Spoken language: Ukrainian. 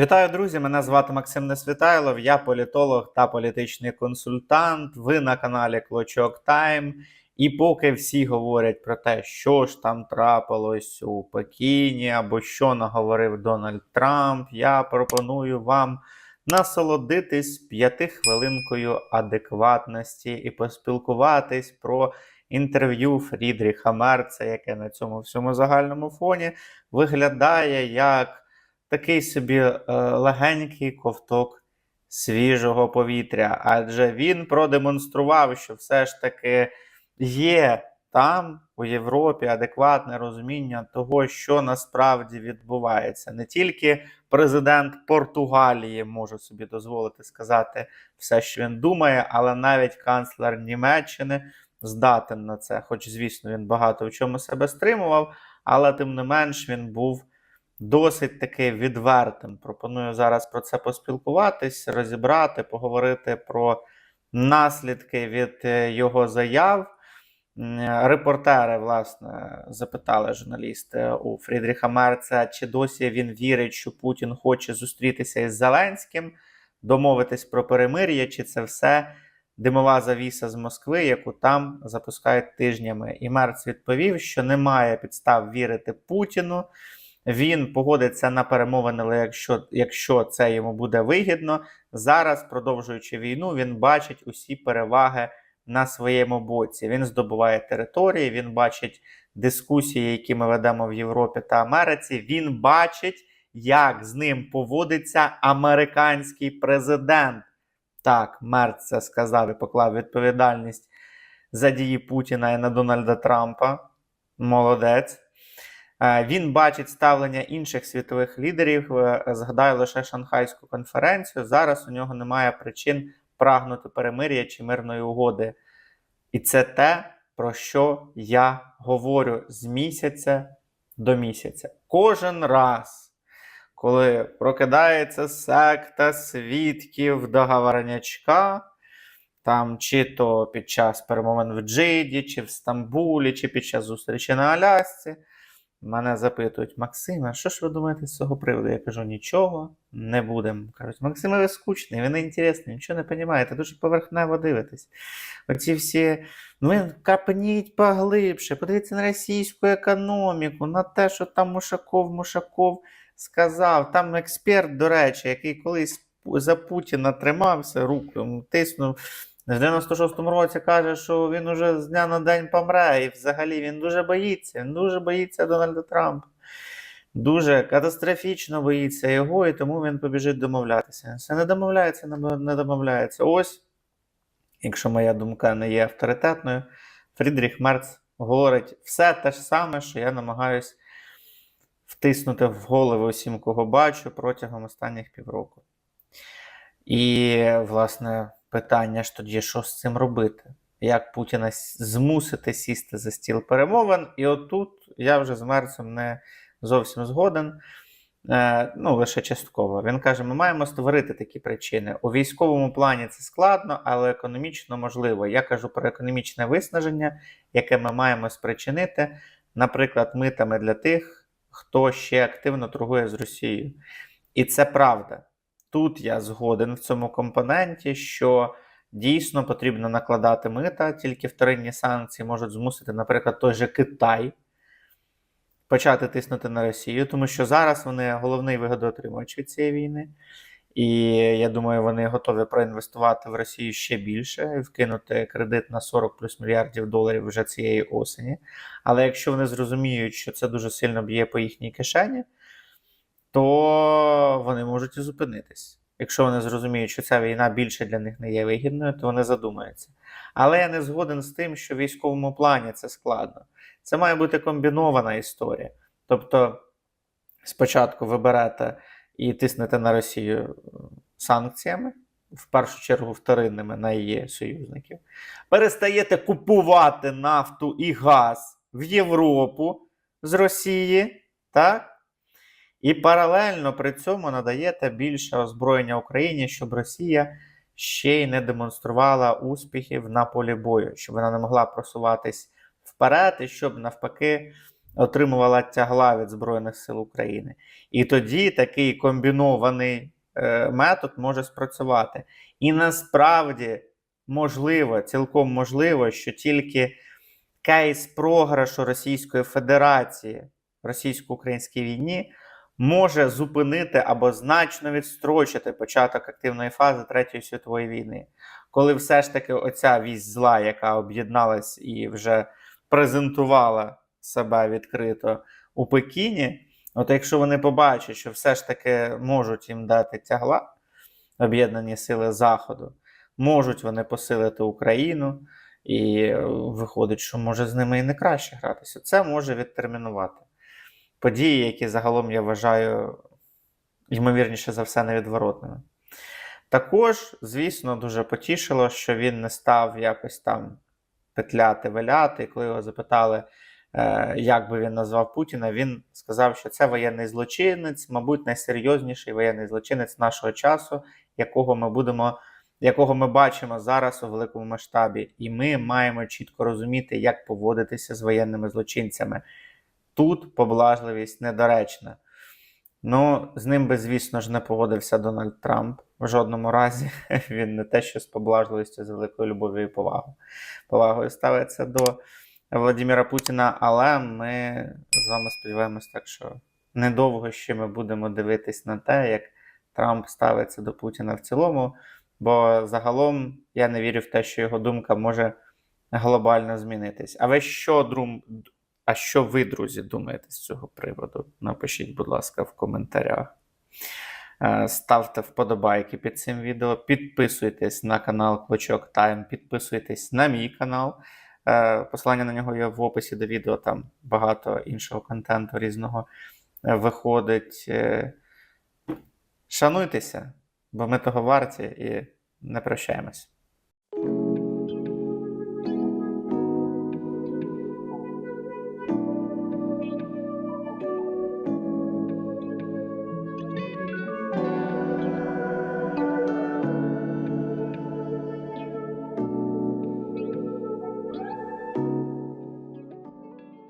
Вітаю, друзі! Мене звати Максим Несвітайлов, я політолог та політичний консультант. Ви на каналі Клочок Тайм. І поки всі говорять про те, що ж там трапилось у Пекіні або що наговорив Дональд Трамп, я пропоную вам насолодитись п'ятихвилинкою адекватності і поспілкуватись про інтерв'ю Фрідріха Мерца, яке на цьому всьому загальному фоні виглядає як такий собі е, легенький ковток свіжого повітря. Адже він продемонстрував, що все ж таки є там, у Європі, адекватне розуміння того, що насправді відбувається. Не тільки президент Португалії може собі дозволити сказати все, що він думає, але навіть канцлер Німеччини здатен на це. Хоч, звісно, він багато в чому себе стримував, але тим не менш він був досить таки відвертим. Пропоную зараз про це поспілкуватись, розібрати, поговорити про наслідки від е, його заяв. Репортери, власне, запитали журналісти у Фрідріха Мерца, чи досі він вірить, що Путін хоче зустрітися із Зеленським, домовитись про перемир'я, чи це все димова завіса з Москви, яку там запускають тижнями. І Мерц відповів, що немає підстав вірити Путіну. Він погодиться на перемовини, але якщо, якщо це йому буде вигідно. Зараз, продовжуючи війну, він бачить усі переваги на своєму боці. Він здобуває території, він бачить дискусії, які ми ведемо в Європі та Америці. Він бачить, як з ним поводиться американський президент. Так, Мерц це сказав і поклав відповідальність за дії Путіна і на Дональда Трампа. Молодець. Е, Він бачить ставлення інших світових лідерів. е, Згадаю лише Шанхайську конференцію. Зараз у нього немає причин прагнути перемир'я чи мирної угоди. І це те, про що я говорю з місяця до місяця. Кожен раз, коли прокидається секта свідків договорнячка, там чи то під час перемовин в Джиді, чи в Стамбулі, чи під час зустрічі на Алясці, Мене запитують, Максиме, що ж ви думаєте з цього приводу? Я кажу, нічого не будемо. Кажуть, Максиме, ви скучний, ви не інтересний, нічого не розумієте, дуже поверхнево дивитесь. Оці всі, ну ви капніть поглибше, подивіться на російську економіку, на те, що там Мушаков, Мушаков сказав. Там експерт, до речі, який колись за Путіна тримався, руку тиснув. В 96-му році каже, що він уже з дня на день помре, і взагалі він дуже боїться. Він дуже боїться Дональда Трампа. Дуже катастрофічно боїться його, і тому він побіжить домовлятися. Це не домовляється, не- домовляється. Ось, якщо моя думка не є авторитетною, Фрідріх Мерц говорить все те ж саме, що я намагаюсь втиснути в голови усім, кого бачу протягом останніх півроку. І, власне, питання ж тоді, що з цим робити? Як Путіна змусити сісти за стіл перемовин? І отут я вже з Мерцем не зовсім згоден. Е, ну, лише частково. Він каже: ми маємо створити такі причини. У військовому плані це складно, але економічно можливо. Я кажу про економічне виснаження, яке ми маємо спричинити, наприклад, митами для тих, хто ще активно торгує з Росією. І це правда. Тут я згоден в цьому компоненті, що дійсно потрібно накладати мита, тільки вторинні санкції можуть змусити, наприклад, той же Китай почати тиснути на Росію, тому що зараз вони головний вигодоотримувач від цієї війни. І я думаю, вони готові проінвестувати в Росію ще більше вкинути кредит на 40 плюс мільярдів доларів вже цієї осені. Але якщо вони зрозуміють, що це дуже сильно б'є по їхній кишені, то вони можуть і зупинитись. Якщо вони зрозуміють, що ця війна більше для них не є вигідною, то вони задумаються. Але я не згоден з тим, що в військовому плані це складно. Це має бути комбінована історія. Тобто, спочатку ви берете і тиснете на Росію е, санкціями, в першу чергу вторинними на її союзників, перестаєте купувати нафту і газ в Європу з Росії, так? І паралельно при цьому надаєте більше озброєння Україні, щоб Росія ще й не демонструвала успіхів на полі бою, щоб вона не могла просуватись вперед, і щоб навпаки отримувала тягла від Збройних сил України. І тоді такий комбінований е, метод може спрацювати. І насправді можливо, цілком можливо, що тільки кейс програшу Російської Федерації в російсько-українській війні може зупинити або значно відстрочити початок активної фази Третьої світової війни, коли все ж таки оця вість зла, яка об'єдналась і вже презентувала себе відкрито у Пекіні. От якщо вони побачать, що все ж таки можуть їм дати тягла, об'єднані сили Заходу, можуть вони посилити Україну, і виходить, що може з ними і не краще гратися. Це може відтермінувати події, які загалом я вважаю, ймовірніше за все, невідворотними. Також, звісно, дуже потішило, що він не став якось там петляти, виляти. Коли його запитали, е, як би він назвав Путіна, він сказав, що це воєнний злочинець, мабуть, найсерйозніший воєнний злочинець нашого часу, якого ми будемо. Якого ми бачимо зараз у великому масштабі, і ми маємо чітко розуміти, як поводитися з воєнними злочинцями. Тут поблажливість недоречна. Ну, з ним би, звісно ж, не поводився Дональд Трамп в жодному разі. Він не те, що з поблажливістю, з великою любов'ю і повагою. Повагою ставиться до Владимира Путіна, але ми з вами сподіваємось так, що недовго ще ми будемо дивитись на те, як Трамп ставиться до Путіна в цілому. Бо загалом я не вірю в те, що його думка може глобально змінитись. А ви що, друм... а що ви, друзі, думаєте з цього приводу? Напишіть, будь ласка, в коментарях. Е, Ставте вподобайки під цим відео, підписуйтесь на канал Клочок Тайм, підписуйтесь на мій канал. Е, Посилання на нього є в описі до відео, там багато іншого контенту різного е, виходить. Шануйтеся, бо ми того варті і не прощаємось.